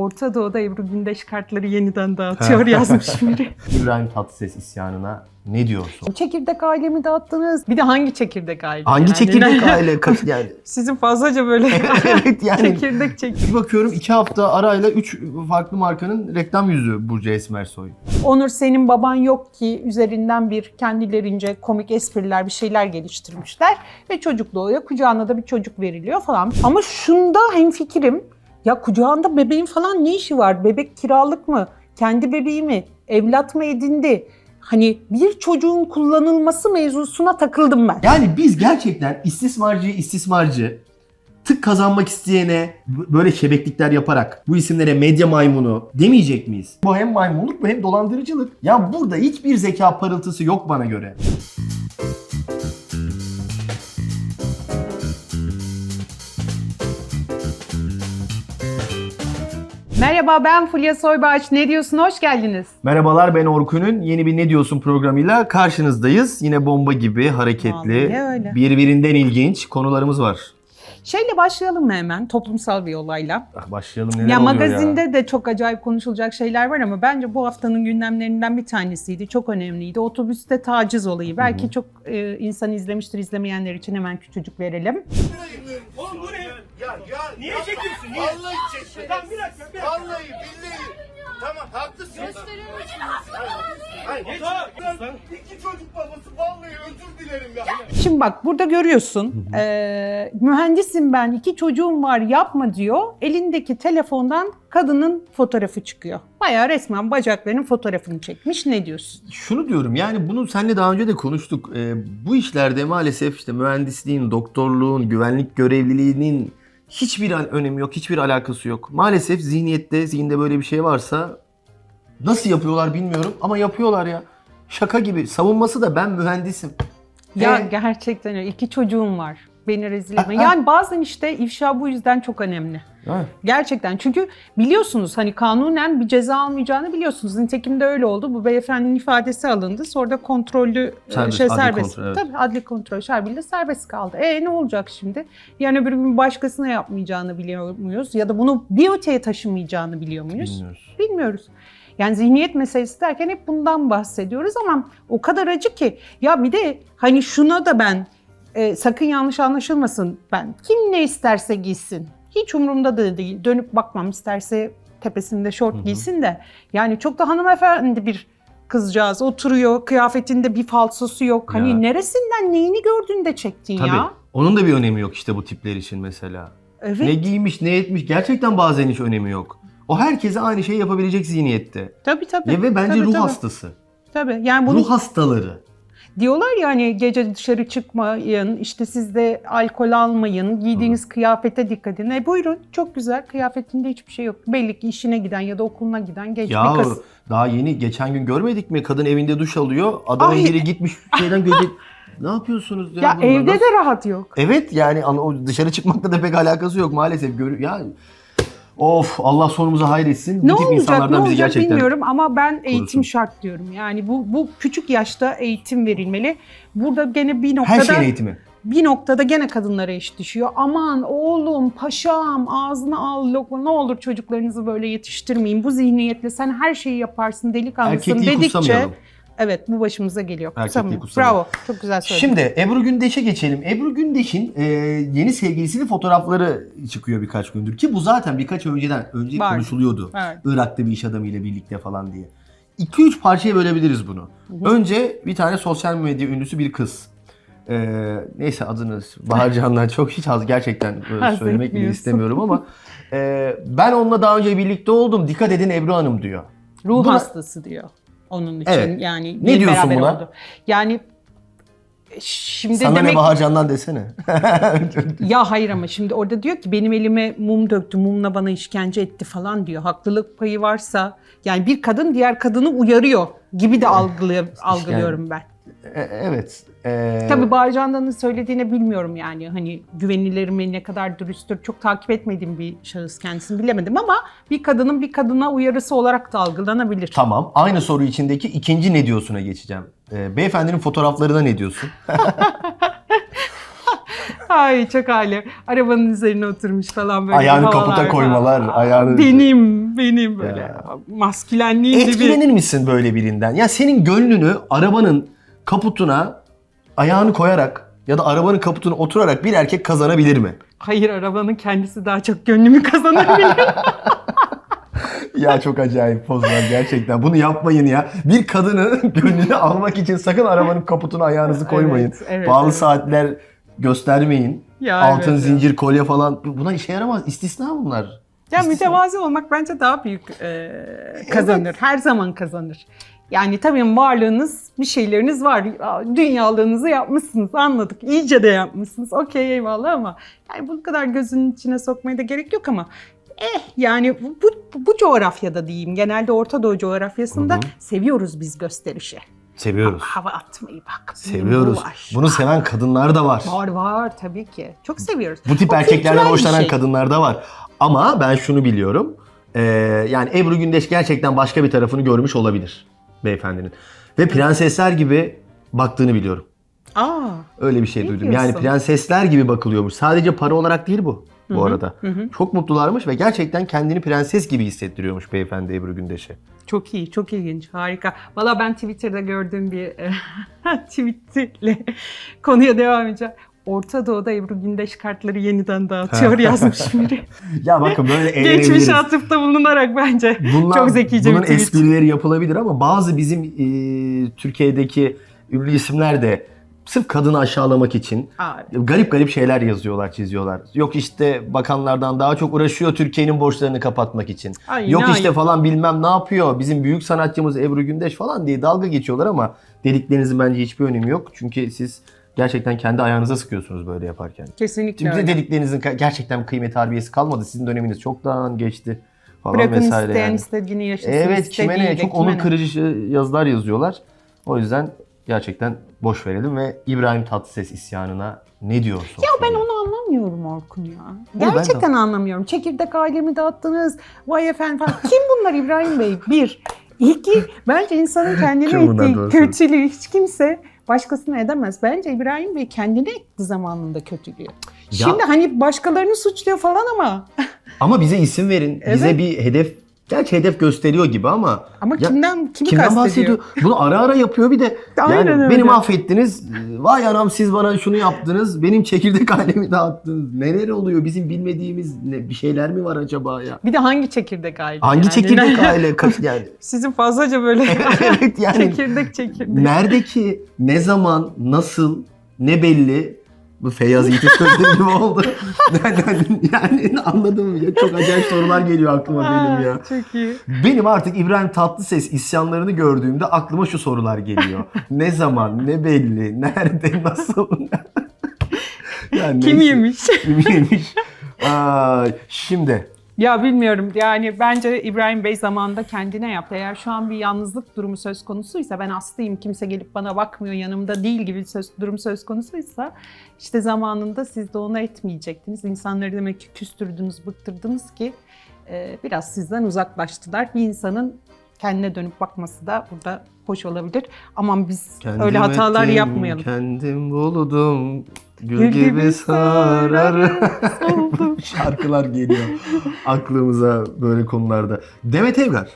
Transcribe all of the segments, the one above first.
Orta Doğu'da Ebru Gündeş kartları yeniden dağıtıyor yazmış biri. İbrahim Tatlıses isyanına ne diyorsun? çekirdek ailemi dağıttınız. Bir de hangi çekirdek aile? Hangi yani? çekirdek aile? Ka- yani Sizin fazlaca böyle evet yani. çekirdek çek. Bir bakıyorum iki hafta arayla üç farklı markanın reklam yüzü Burcu Esmersoy. Onur senin baban yok ki üzerinden bir kendilerince komik espriler bir şeyler geliştirmişler ve çocuk doğuyor kucağına da bir çocuk veriliyor falan. Ama şunda hemfikirim ya kucağında bebeğin falan ne işi var? Bebek kiralık mı? Kendi bebeği mi? Evlat mı edindi? Hani bir çocuğun kullanılması mevzusuna takıldım ben. Yani biz gerçekten istismarcı istismarcı tık kazanmak isteyene böyle şebeklikler yaparak bu isimlere medya maymunu demeyecek miyiz? Bu hem maymunluk bu hem dolandırıcılık. Ya burada hiçbir zeka parıltısı yok bana göre. Merhaba ben Fulya Soybaş. Ne diyorsun? Hoş geldiniz. Merhabalar ben Orkun'un yeni bir Ne Diyorsun programıyla karşınızdayız. Yine bomba gibi hareketli, birbirinden ilginç konularımız var. Şeyle başlayalım mı hemen toplumsal bir olayla? Ah, başlayalım neler Ya magazinde ya. de çok acayip konuşulacak şeyler var ama bence bu haftanın gündemlerinden bir tanesiydi. Çok önemliydi. Otobüste taciz olayı. Belki çok e, insan izlemiştir. izlemeyenler için hemen küçücük verelim. Ya ya Niye çekiyorsun? Niye? Vallahi çekme. Tamam bir dakika bir dakika. Vallahi billahi. Tamam haklısın. Hayır. Ben iki çocuk babası vallahi özür dilerim ya. Şimdi bak burada görüyorsun. e, mühendisim ben, iki çocuğum var yapma diyor. Elindeki telefondan kadının fotoğrafı çıkıyor. Bayağı resmen bacaklarının fotoğrafını çekmiş. Ne diyorsun? Şunu diyorum yani bunu seninle daha önce de konuştuk. Ee, bu işlerde maalesef işte mühendisliğin, doktorluğun, güvenlik görevliliğinin hiçbir önemi yok, hiçbir alakası yok. Maalesef zihniyette, zihinde böyle bir şey varsa nasıl yapıyorlar bilmiyorum ama yapıyorlar ya. Şaka gibi. Savunması da ben mühendisim. Ya Ee? gerçekten öyle. İki çocuğum var. Beni rezil etme. Yani bazen işte ifşa bu yüzden çok önemli. Ha. Gerçekten çünkü biliyorsunuz hani kanunen bir ceza almayacağını biliyorsunuz. Nitekim de öyle oldu. Bu beyefendinin ifadesi alındı. Sonra da kontrollü e, Serbest, şey adli serbest. kontrol, evet. Tabii adli kontrol şartıyla serbest kaldı. E ne olacak şimdi? Yani öbür gün başkasına yapmayacağını biliyor muyuz? Ya da bunu bir öteye taşımayacağını biliyor muyuz? Bilmiyoruz. Bilmiyoruz. Yani zihniyet meselesi derken hep bundan bahsediyoruz ama o kadar acı ki. Ya bir de hani şuna da ben e, sakın yanlış anlaşılmasın ben. Kim ne isterse giysin. Hiç umurumda da değil. Dönüp bakmam isterse tepesinde şort giysin de. Yani çok da hanımefendi bir kızcağız oturuyor. Kıyafetinde bir falsosu yok. Hani Ya. neresinden neyini gördün de çektin Tabii. ya. Onun da bir önemi yok işte bu tipler için mesela. Evet. Ne giymiş, ne etmiş gerçekten bazen hiç önemi yok. O herkese aynı şeyi yapabilecek zihniyette. Tabii tabii. Ya ve bence Tabii, ruh tabii. hastası. Tabii. Yani bunu Ruh hastaları. Diyorlar ya hani gece dışarı çıkmayın, işte siz de alkol almayın, giydiğiniz kıyafete dikkat edin. E buyurun çok güzel kıyafetinde hiçbir şey yok. Belli ki işine giden ya da okuluna giden genç Ya bir kız. daha yeni geçen gün görmedik mi? Kadın evinde duş alıyor. Adamın Ay. biri gitmiş şeyden göze... ne yapıyorsunuz ya? Ya bunlar? evde de rahat yok. Evet yani dışarı çıkmakla da pek alakası yok maalesef. Gör... Ya Of Allah sonumuzu hayretsin. Ne bu tip olacak ne olacak gerçekten bilmiyorum ama ben eğitim korusun. şart diyorum. Yani bu bu küçük yaşta eğitim verilmeli. Burada gene bir noktada her şeyin eğitimi. bir noktada gene kadınlara eş düşüyor. Aman oğlum, paşam, ağzına al lokma ne olur çocuklarınızı böyle yetiştirmeyin. Bu zihniyetle sen her şeyi yaparsın, delikanlısın Erkekliği dedikçe kutsamayalım. Evet bu başımıza geliyor. Erkekliği kutsamayalım. Bravo. Çok güzel söyledin. Şimdi Ebru Gündeş'e geçelim. Ebru Gündeş'in e, yeni sevgilisinin fotoğrafları çıkıyor birkaç gündür ki bu zaten birkaç önceden önce Var. konuşuluyordu. Evet. Irak'ta bir iş adamıyla birlikte falan diye. 2-3 parçaya bölebiliriz bunu. Önce bir tane sosyal medya ünlüsü bir kız. Ee, neyse adını Bahar Can'dan çok hiç az gerçekten e, söylemek bile istemiyorum ama e, ben onunla daha önce birlikte oldum. Dikkat edin Ebru Hanım diyor. Ruh Buna- hastası diyor onun için. Evet. Yani Ne diyorsun buna? oldu. Yani şimdi Sana demek ne desene. Ya hayır ama şimdi orada diyor ki benim elime mum döktü, mumla bana işkence etti falan diyor. Haklılık payı varsa yani bir kadın diğer kadını uyarıyor gibi de algılıyor, algılıyorum ben. E, evet. E, Tabii Bağırcan'dan'ın söylediğini bilmiyorum yani. Hani güvenilir mi, ne kadar dürüsttür çok takip etmediğim bir şahıs kendisini bilemedim ama bir kadının bir kadına uyarısı olarak da algılanabilir. Tamam. Aynı soru içindeki ikinci ne diyorsuna geçeceğim. Ee, beyefendinin fotoğraflarına ne diyorsun? Ay çok hali. Arabanın üzerine oturmuş falan böyle. Ayağını kaputa koymalar, ayağını- Benim, benim böyle. Ya. Maskülenliğin. Etkilenir misin böyle birinden? Ya senin gönlünü arabanın kaputuna ayağını koyarak ya da arabanın kaputuna oturarak bir erkek kazanabilir mi? Hayır arabanın kendisi daha çok gönlümü kazanabilir. Ya çok acayip pozlar gerçekten. Bunu yapmayın ya. Bir kadının gönlünü almak için sakın arabanın kaputuna ayağınızı koymayın. Evet, evet, Pahalı evet. saatler göstermeyin. Ya Altın evet, zincir, kolye falan. Buna işe yaramaz. İstisna bunlar. Ya İstisna. mütevazi olmak bence daha büyük e, kazanır. Her zaman kazanır. Yani tabii varlığınız, bir şeyleriniz var. Dünyalığınızı yapmışsınız, anladık. İyice de yapmışsınız. Okey eyvallah ama yani bu kadar gözünün içine sokmaya da gerek yok ama eh yani bu, bu, bu coğrafyada diyeyim. Genelde Orta Doğu coğrafyasında Hı hı. seviyoruz biz gösterişi. Seviyoruz. Hava atmayı bak. Seviyoruz. Bu var. Bunu seven kadınlar da var. Var var tabii ki. Çok seviyoruz. Bu tip O erkeklerden hoşlanan şey. kadınlar da var. Ama ben şunu biliyorum. Ee, yani Ebru Gündeş gerçekten başka bir tarafını görmüş olabilir beyefendinin. Ve prensesler gibi baktığını biliyorum. Aa, Öyle bir şey duydum. Yani diyorsun? prensesler gibi bakılıyormuş. Sadece para olarak değil bu bu Hı hı, arada. hı hı. Çok mutlularmış ve gerçekten kendini prenses gibi hissettiriyormuş beyefendi Ebru Gündeş'e. Çok iyi, çok ilginç, harika. Valla ben Twitter'da gördüğüm bir e, tweetle konuya devam edeceğim. Orta Doğu'da Ebru Gündeş kartları yeniden dağıtıyor yazmış biri. Ya bakın böyle eğlenebiliriz. Geçmişe atıfta bulunarak bence. Bunlar, Çok zekice bunun bir tweet. esprileri yapılabilir ama bazı bizim e, Türkiye'deki ünlü isimler de sırf kadını aşağılamak için Aa, garip garip şeyler yazıyorlar, çiziyorlar. Yok işte bakanlardan daha çok uğraşıyor Türkiye'nin borçlarını kapatmak için. Ay, Yok işte ayıp. falan bilmem ne yapıyor. Bizim büyük sanatçımız Ebru Gündeş falan diye dalga geçiyorlar ama dediklerinizin bence hiçbir önemi yok. Çünkü siz gerçekten kendi ayağınıza sıkıyorsunuz böyle yaparken. kesinlikle Şimdi öyle. dediklerinizin gerçekten kıymet harbiyesi kalmadı. Sizin döneminiz çoktan geçti falan Bırakın vesaire isteyen yani. istediğini yaşasın. Evet kime ne çok onur kırıcı yazılar yazıyorlar. O yüzden gerçekten boş verelim ve İbrahim Tatlıses isyanına ne diyorsun? Ya ben onu anlamıyorum Orkun ya. ben de- Gerçekten anlamıyorum. Çekirdek ailemi dağıttınız. Vay efendim falan. Kim bunlar İbrahim Bey? Bir. İki, bence insanın kendine ettiği kötülüğü hiç kimse başkasına edemez. Bence İbrahim Bey kendine etti zamanında kötülüğü. Şimdi hani başkalarını suçluyor falan ama Ama bize isim verin. Bize Evet. bir hedef Gerçi hedef gösteriyor gibi ama ama Ya, kimden kimi kimden bahsediyor? Bunu ara ara yapıyor bir de. Aynen yani öyle. beni mahvettiniz. Vay anam siz bana şunu yaptınız. Benim çekirdek ailemi dağıttınız. Neler oluyor? Bizim bilmediğimiz ne, bir şeyler mi var acaba ya? Bir de hangi çekirdek aile? Hangi yani? çekirdek aile? Ka- yani Sizin fazlaca böyle evet yani çekirdek çekirdek. nerede ki, ne zaman, nasıl, ne belli. Bu Feyyaz Yiğit'in söylediği gibi oldu. yani, yani anladın mı? Ya, çok acayip sorular geliyor aklıma benim ya. Çok iyi. Benim artık İbrahim Tatlıses isyanlarını gördüğümde aklıma şu sorular geliyor. ne zaman, ne belli, nerede, nasıl? yani Kim neyse. yemiş? Kim yemiş? Aa, şimdi Ya bilmiyorum yani bence İbrahim Bey zamanında kendine yaptı. Eğer şu an bir yalnızlık durumu söz konusuysa ben hastayım kimse gelip bana bakmıyor yanımda değil gibi söz, durum söz konusuysa işte zamanında siz de onu etmeyecektiniz. İnsanları demek ki küstürdünüz, bıktırdınız ki e, biraz sizden uzaklaştılar. Bir insanın kendine dönüp bakması da burada hoş olabilir. Aman biz kendim öyle hatalar ettim, yapmayalım. Kendim buldum. Gül, gibi, sararım. Şarkılar geliyor aklımıza böyle konularda. Demet Evgar.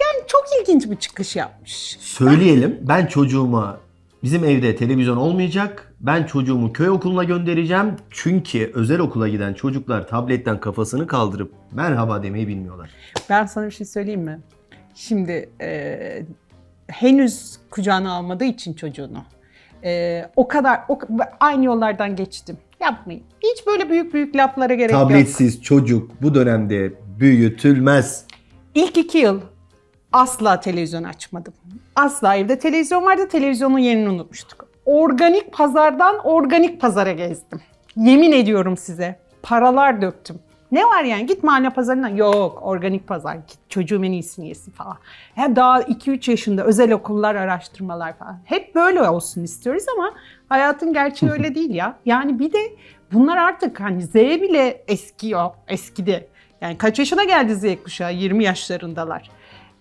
Yani çok ilginç bir çıkış yapmış. Söyleyelim ben çocuğuma bizim evde televizyon olmayacak. Ben çocuğumu köy okuluna göndereceğim. Çünkü özel okula giden çocuklar tabletten kafasını kaldırıp merhaba demeyi bilmiyorlar. Ben sana bir şey söyleyeyim mi? Şimdi e, henüz kucağına almadığı için çocuğunu e, o kadar o, aynı yollardan geçtim. Yapmayın. Hiç böyle büyük büyük laflara gerek yok. Tabletsiz çocuk bu dönemde büyütülmez. İlk iki yıl asla televizyon açmadım. Asla evde televizyon vardı. Televizyonun yerini unutmuştuk. Organik pazardan organik pazara gezdim. Yemin ediyorum size. Paralar döktüm. Ne var yani? Git mahalle pazarına. Yok, organik pazar. Git çocuğum en iyisini yesin falan. Hem daha 2-3 yaşında özel okullar, araştırmalar falan. Hep böyle olsun istiyoruz ama hayatın gerçeği öyle değil ya. Yani bir de bunlar artık hani Z bile eskiyor, eskidi. Yani kaç yaşına geldi Z kuşağı? 20 yaşlarındalar.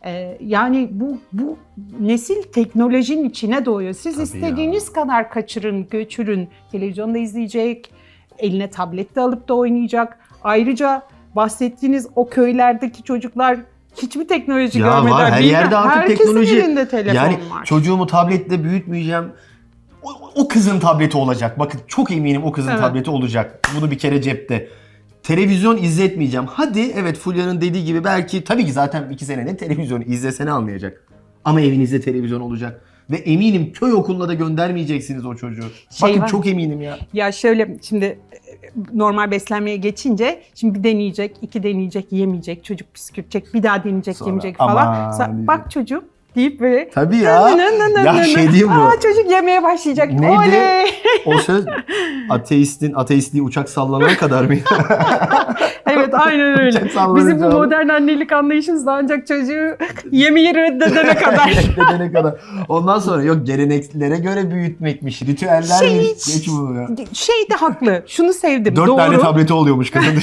Ee, yani bu bu nesil teknolojinin içine doğuyor. Siz Tabii istediğiniz kadar kaçırın, göçürün. Televizyonda izleyecek, eline tablet de alıp da oynayacak. Ayrıca bahsettiğiniz o köylerdeki çocuklar hiçbir teknoloji Ya görmediler. var her yerde artık Herkesin teknoloji. elinde telefon yani var. çocuğumu tabletle büyütmeyeceğim. O, o kızın tableti olacak. Bakın çok eminim o kızın Evet. tableti olacak. Bunu bir kere cepte. Televizyon izletmeyeceğim. Hadi evet Fulya'nın dediği gibi belki tabii ki zaten iki sene ne televizyonu izlesene anlayacak. Ama evinizde televizyon olacak. Ve eminim köy okuluna da göndermeyeceksiniz o çocuğu. Şey Bakın var. çok eminim ya. Ya şöyle şimdi e, normal beslenmeye geçince şimdi bir deneyecek, iki deneyecek, yemeyecek, çocuk püskürtecek, bir daha deneyecek, Sonra, yemeyecek aman falan. Diyecek. bak çocuğum deyip böyle Tabii ya. nı nı nı nı ya nı şey diyeyim mi? Aa, çocuk yemeye başlayacak. Neydi? Oley! O söz ateistin ateistliği uçak sallanana kadar mı? evet aynen öyle. Bizim bu modern annelik anlayışımız da ancak çocuğu yemeği reddedene kadar. Reddedene kadar. Ondan sonra yok geleneklere göre büyütmekmiş, ritüellermiş. Şey- Geç bunu ya. şey de haklı. Şunu sevdim. Dört Doğru. tane tableti oluyormuş kadın.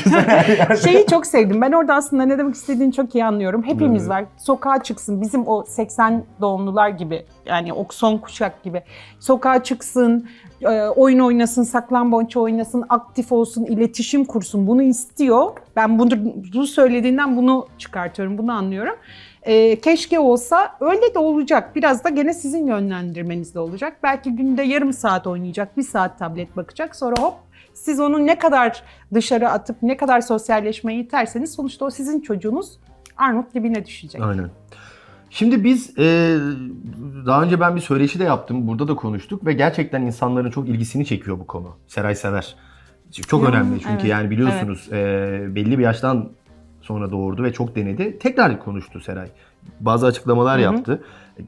Şeyi çok sevdim. Ben orada aslında ne demek istediğini çok iyi anlıyorum. Hepimiz Evet. var. Sokağa çıksın. Bizim o 80 doğumlular gibi. Yani o kuşak gibi. Sokağa çıksın, e, oyun oynasın, saklambaç oynasın, aktif olsun, iletişim kursun. Bunu istiyor. Ben bunu, bu söylediğinden bunu çıkartıyorum. Bunu anlıyorum. E, keşke olsa öyle de olacak. Biraz da gene sizin yönlendirmenizde olacak. Belki günde yarım saat oynayacak, bir saat tablet bakacak. Sonra hop siz onu ne kadar dışarı atıp ne kadar sosyalleşmeyi iterseniz sonuçta o sizin çocuğunuz armut dibine düşecek. Aynen. Şimdi biz e, daha önce ben bir söyleşi de yaptım. Burada da konuştuk ve gerçekten insanların çok ilgisini çekiyor bu konu. Seray Sever. Çok önemli çünkü evet, yani biliyorsunuz e, belli bir yaştan sonra doğurdu ve çok denedi. Tekrar konuştu Seray. Bazı açıklamalar yaptı.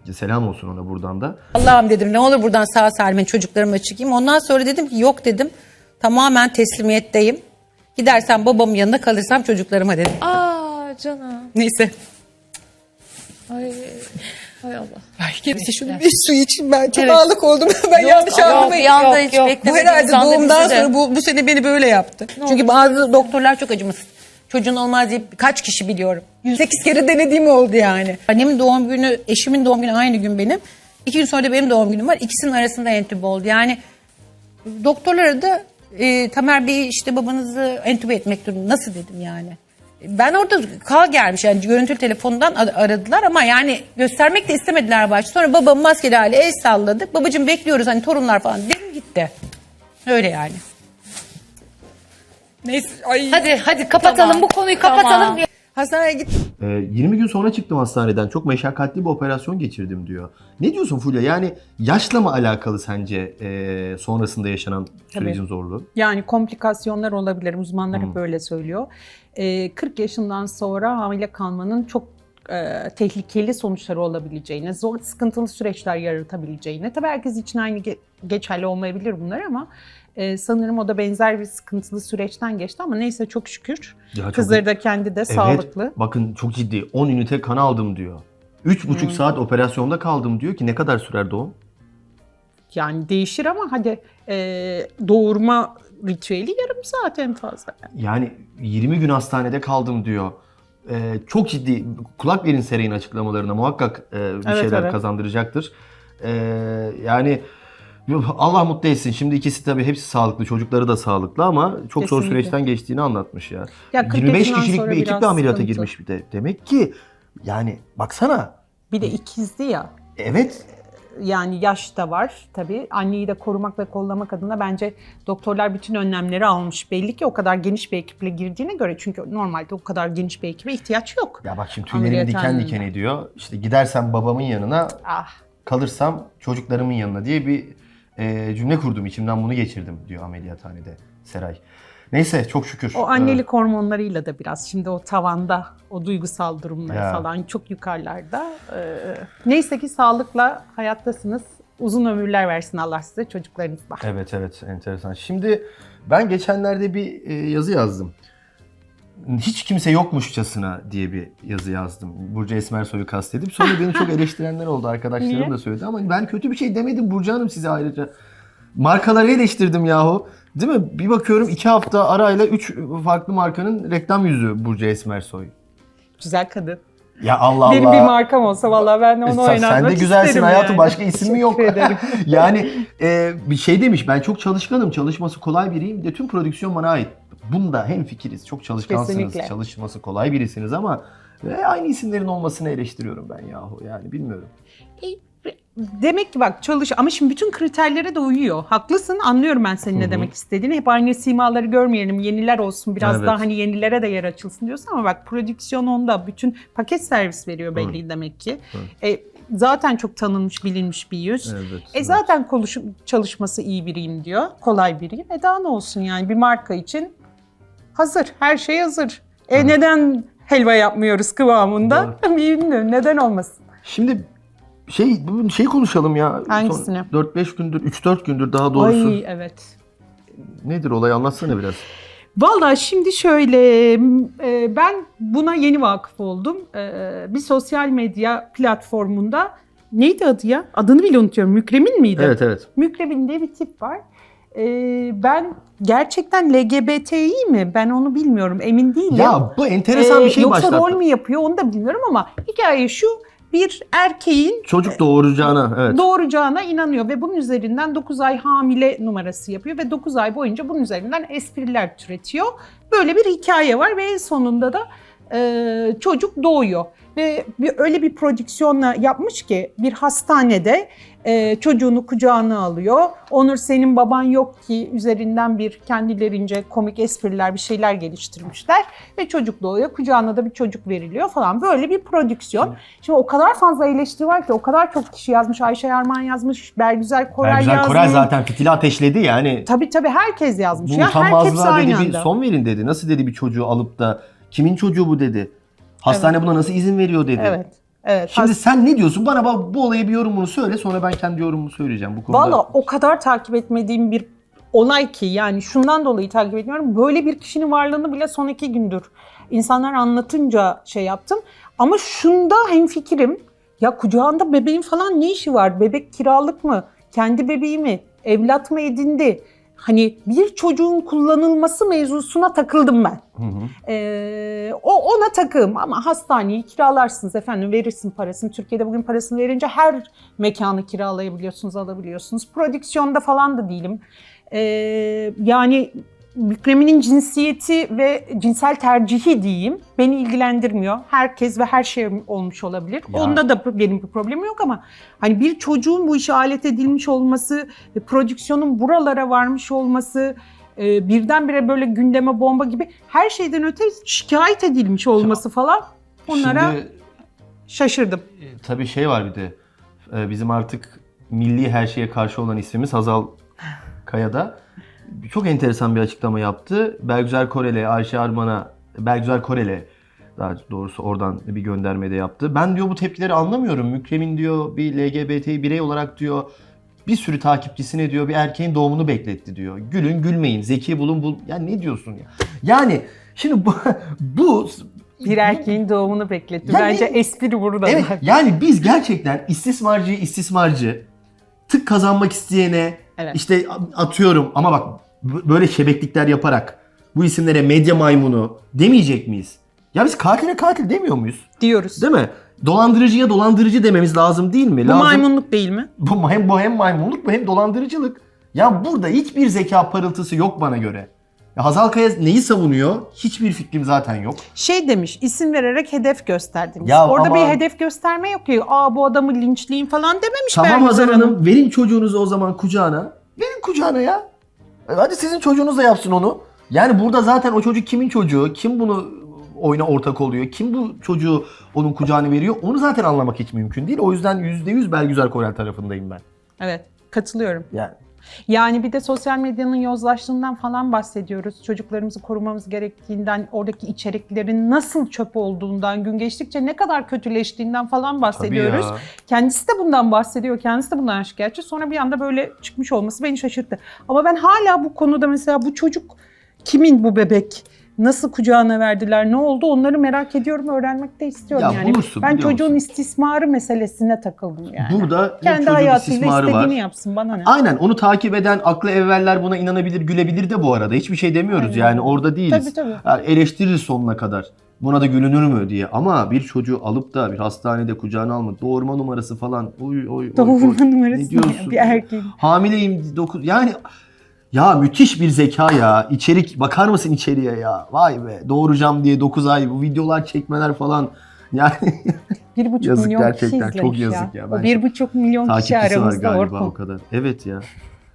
E, Selam olsun ona buradan da. Allah'ım dedim ne olur buradan sağ salim çocuklarıma çıkayım. Ondan sonra dedim ki yok dedim. Tamamen teslimiyetteyim. Gidersem babamın yanında kalırsam çocuklarıma dedim. Aa canım. Neyse. Ay. Hay Allah. Ay kimse şunu bir su için ben çok Evet. ağlık oldum. ben Yok, yanlış yok, anlamayın. bir anda Yok, hiç yok. Bu beklemediğimiz herhalde anda doğumdan bizi de- sonra bu, bu sene beni böyle yaptı. Çünkü bazı doktorlar çok acımasız. Çocuğun olmaz diye kaç kişi biliyorum. 108 kere denediğim oldu yani. Annemin doğum günü, eşimin doğum günü aynı gün benim. İki gün sonra da benim doğum günüm var. İkisinin arasında entübe oldu. Yani doktorlara da e, Tamer Bey işte babanızı entübe etmek durumunda. Nasıl dedim yani. Ben orada kal gelmiş yani görüntülü telefondan ar- aradılar ama yani göstermek de istemediler başta. Sonra babam maskeli hali el salladı. Babacığım bekliyoruz hani torunlar falan dedim gitti. Öyle yani. Neyse ay. Hadi hadi kapatalım Tamam. bu konuyu kapatalım. Tamam. Hastaneye git. Ee, 20 gün sonra çıktım hastaneden. Çok meşakkatli bir operasyon geçirdim diyor. Ne diyorsun Fulya? Yani yaşla mı alakalı sence e, sonrasında yaşanan sürecin zorluğu? Yani komplikasyonlar olabilir. Uzmanlar hep böyle söylüyor. Ee, 40 yaşından sonra hamile kalmanın çok e, tehlikeli sonuçları olabileceğine, zor, sıkıntılı süreçler yaratabileceğine. Tabii herkes için aynı ge- geçerli olmayabilir bunlar ama e, sanırım o da benzer bir sıkıntılı süreçten geçti ama neyse çok şükür. Ya çok- Kızları da kendi de Evet, sağlıklı. Bakın çok ciddi. 10 ünite kan aldım diyor. 3,5 saat operasyonda kaldım diyor ki ne kadar sürer doğum? Yani değişir ama hadi e, doğurma ritüeli yarım saat en fazla. Yani 20 gün hastanede kaldım diyor. Ee, çok ciddi. Kulak verin Seray'ın açıklamalarına muhakkak e, bir Evet, şeyler evet. kazandıracaktır. Ee, yani Allah mutlu etsin. Şimdi ikisi tabii hepsi sağlıklı. Çocukları da sağlıklı ama çok zor Kesinlikle. süreçten geçtiğini anlatmış ya. Ya 40 25 yaşından kişilik bir ekiple biraz ameliyata sıkıntı. girmiş bir de. Demek ki yani baksana. Bir de ikizdi ya. Evet Yani yaş da var tabii. Anneyi de korumak ve kollamak adına bence doktorlar bütün önlemleri almış. Belli ki o kadar geniş bir ekiple girdiğine göre. Çünkü normalde o kadar geniş bir ekibe ihtiyaç yok. Ya bak şimdi tüylerimi diken diken ediyor. İşte gidersem babamın yanına, Ah kalırsam çocuklarımın yanına diye bir e, cümle kurdum. İçimden bunu geçirdim diyor ameliyathanede Seray. Neyse çok şükür. o annelik hormonlarıyla da biraz şimdi o tavanda o duygusal durumları Ya. falan çok yukarılarda. Ee, neyse ki sağlıkla hayattasınız. Uzun ömürler versin Allah size çocuklarınızla. Ee, Evet evet enteresan. Şimdi ben geçenlerde bir e, yazı yazdım. Hiç kimse yokmuşçasına diye bir yazı yazdım. Burcu Esmersoy'u kastedip. Sonra beni çok eleştirenler oldu. Arkadaşlarım da söyledi ama ben kötü bir şey demedim Burcu Hanım size ayrıca. Markaları eleştirdim yahu. Değil mi? Bir bakıyorum iki hafta arayla üç farklı markanın reklam yüzü Burcu Esmersoy. Güzel kadın. Ya Allah Benim Allah. bir markam olsa vallahi ben de onu oynatmak sen de güzelsin isterim hayatım yani. başka isim mi yok? Yani e, bir şey demiş ben çok çalışkanım çalışması kolay biriyim bir de tüm prodüksiyon bana ait. Bunda hem fikiriz çok çalışkansınız Kesinlikle. çalışması kolay birisiniz ama ve aynı isimlerin olmasını eleştiriyorum ben yahu yani bilmiyorum. Demek ki bak çalış ama şimdi bütün kriterlere de uyuyor. Haklısın anlıyorum ben senin ne demek istediğini. Hep aynı simaları görmeyelim yeniler olsun biraz Evet. daha hani yenilere de yer açılsın diyorsun ama bak prodüksiyon onda bütün paket servis veriyor belli demek ki. E, zaten çok tanınmış bilinmiş bir yüz. Evet, E zaten konuş- çalışması iyi biriyim diyor. Kolay biriyim. E daha ne olsun yani bir marka için hazır. Her şey hazır. E neden helva yapmıyoruz kıvamında? Bilmiyorum. Neden olmasın? Şimdi şey şey konuşalım ya. Hangisini? 4-5 gündür 3-4 gündür daha doğrusu. Ay evet. Nedir olay anlatsana biraz. Vallahi şimdi şöyle e, ben buna yeni vakıf oldum. E, Bir sosyal medya platformunda neydi adı ya? Adını bile unutuyorum. Mükremin miydi? Evet evet. Mükremin diye bir tip var. E, Ben gerçekten LGBTİ mi? Ben onu bilmiyorum. Emin değilim. Ya bu enteresan bir şey Yoksa başlattı. rol mü yapıyor onu da bilmiyorum ama hikaye şu. Bir erkeğin Çocuk doğuracağına evet. doğuracağına inanıyor ve bunun üzerinden 9 ay hamile numarası yapıyor ve 9 ay boyunca bunun üzerinden espriler türetiyor. Böyle bir hikaye var ve en sonunda da e, çocuk doğuyor. Ve bir, öyle bir prodüksiyonla yapmış ki bir hastanede e, çocuğunu kucağına alıyor. Onur senin baban yok ki üzerinden bir kendilerince komik espriler bir şeyler geliştirmişler. Ve çocuk doğuyor kucağına da bir çocuk veriliyor falan. Böyle bir prodüksiyon. Şimdi o kadar fazla eleştiri var ki o kadar çok kişi yazmış. Ayşe Yarman yazmış, Bergüzel Koray Bergüzel yazmış. Koray zaten fitili ateşledi yani. Tabii tabii herkes yazmış. Bu ya utanmazlığa dedi bir son verin dedi. Nasıl dedi bir çocuğu alıp da kimin çocuğu bu dedi. Hastane buna nasıl izin veriyor dedi. Evet. Evet. Şimdi sen ne diyorsun? Bana bu, bu olaya bir yorumunu söyle sonra ben kendi yorumumu söyleyeceğim bu konuda. Valla o kadar takip etmediğim bir olay ki yani şundan dolayı takip etmiyorum. Böyle bir kişinin varlığını bile son iki gündür insanlar anlatınca şey yaptım. Ama şunda hemfikirim. Ya kucağında bebeğin falan ne işi var? Bebek kiralık mı? Kendi bebeği mi? Evlat mı edindi? Hani bir çocuğun kullanılması mevzusuna takıldım ben. Ee, o ona takım ama hastaneyi kiralarsınız efendim verirsin parasını. Türkiye'de bugün parasını verince her mekanı kiralayabiliyorsunuz, alabiliyorsunuz. Prodüksiyonda falan da değilim. Ee, yani Mükreminin cinsiyeti ve cinsel tercihi diyeyim beni ilgilendirmiyor. Herkes ve her şey olmuş olabilir. Ya. Onda da benim bir problemim yok ama hani bir çocuğun bu işe alet edilmiş olması, prodüksiyonun buralara varmış olması, e, birdenbire böyle gündeme bomba gibi her şeyden öte şikayet edilmiş olması falan onlara Şimdi şaşırdım. e, tabii şey var bir de e, bizim artık milli her şeye karşı olan ismimiz Hazal Kaya'da çok enteresan bir açıklama yaptı. Bergüzar Koreli, Ayşe Arman'a, Bergüzar Koreli daha doğrusu oradan bir gönderme de yaptı. Ben diyor bu tepkileri anlamıyorum. Mükremin diyor bir LGBT birey olarak diyor bir sürü takipçisine diyor bir erkeğin doğumunu bekletti diyor. Gülün gülmeyin, zeki bulun bul. Ya ne diyorsun ya? Yani şimdi bu, bu Bir erkeğin doğumunu bekletti. Ya Bence espri burada. Evet yani biz gerçekten istismarcı istismarcı tık kazanmak isteyene Evet. işte atıyorum ama bak böyle şebeklikler yaparak bu isimlere medya maymunu demeyecek miyiz? Ya biz katile katil demiyor muyuz? diyoruz. Değil mi? Dolandırıcıya dolandırıcı dememiz lazım değil mi? Bu lazım. maymunluk değil mi? Bu hem bu hem maymunluk bu hem dolandırıcılık. Ya burada hiçbir zeka parıltısı yok bana göre. Ya Hazal Kaya neyi savunuyor? Hiçbir fikrim zaten yok. Şey demiş, isim vererek hedef gösterdim. Ya Orada ama- bir hedef gösterme yok ki. Aa bu adamı linçleyin falan dememiş Tamam Hazal Hanım. Hanım verin çocuğunuzu o zaman kucağına. Verin kucağına ya. E, Hadi sizin çocuğunuz da yapsın onu. Yani burada zaten o çocuk kimin çocuğu? Kim bunu oyuna ortak oluyor? Kim bu çocuğu onun kucağına veriyor? Onu zaten anlamak hiç mümkün değil. O yüzden %100 Belgüzel Korel tarafındayım ben. Evet, katılıyorum. Yani Yani bir de sosyal medyanın yozlaştığından falan bahsediyoruz. Çocuklarımızı korumamız gerektiğinden, oradaki içeriklerin nasıl çöp olduğundan, gün geçtikçe ne kadar kötüleştiğinden falan bahsediyoruz. Kendisi de bundan bahsediyor, kendisi de bundan şikayetçi. Sonra bir anda böyle çıkmış olması beni şaşırttı. Ama ben hala bu konuda mesela bu çocuk kimin bu bebek? Nasıl kucağına verdiler? Ne oldu? Onları merak ediyorum, öğrenmek de istiyorum Ya yani. bulursun, ben çocuğun musun? istismarı meselesine takıldım yani. burada Kendi hayatıyla istismarı istediğini var. yapsın bana ne? Aynen onu takip eden aklı evveller buna inanabilir, gülebilir de bu arada. Hiçbir şey demiyoruz Aynen. yani orada değiliz. Tabii, tabii. Eleştiririz sonuna kadar. buna da gülünür mü diye. Ama bir çocuğu alıp da bir hastanede kucağına alma, doğurma numarası falan. Oy oy oy. Doğurma oy. numarası Ne diyorsun? bir erkeğin. Hamileyim 9 yani ya müthiş bir zeka ya. İçerik bakar mısın içeriye ya? Vay be doğuracağım diye 9 ay bu videolar çekmeler falan. Yani Bir buçuk Yazık milyon gerçekten, kişi çok yazık ya. O Ben bir buçuk milyon kişi takipçisi var aramızda galiba Orkun. o kadar. Evet ya.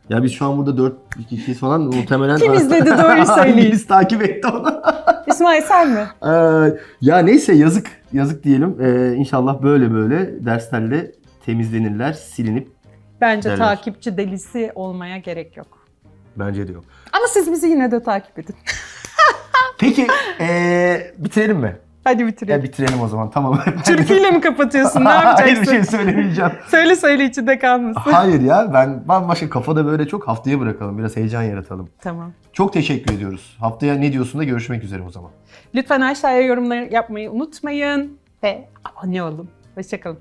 Ya biz şu an burada 4 kişiyiz falan muhtemelen. Kim izledi? Doğruyu söyleyin. Hanginiz takip etti onu? İsmail sen mi? Ee, ya neyse yazık yazık diyelim. Ee, inşallah böyle böyle derslerle temizlenirler, silinip Bence Evet. takipçi delisi olmaya gerek yok. Bence de yok. Ama siz bizi yine de takip edin. Peki ee, bitirelim mi? Hadi Ya bitirelim. bitirelim o zaman tamam. Türküyle mi kapatıyorsun? Ne Hayır yapacaksın? bir şey söylemeyeceğim. Söyle söyle içinde kalmasın. Hayır ya ben bambaşka kafada böyle çok haftaya bırakalım. Biraz heyecan yaratalım. Tamam. Çok teşekkür ediyoruz. Haftaya ne diyorsun da görüşmek üzere o zaman. Lütfen aşağıya yorumlar yapmayı unutmayın ve abone olun. Hoşçakalın.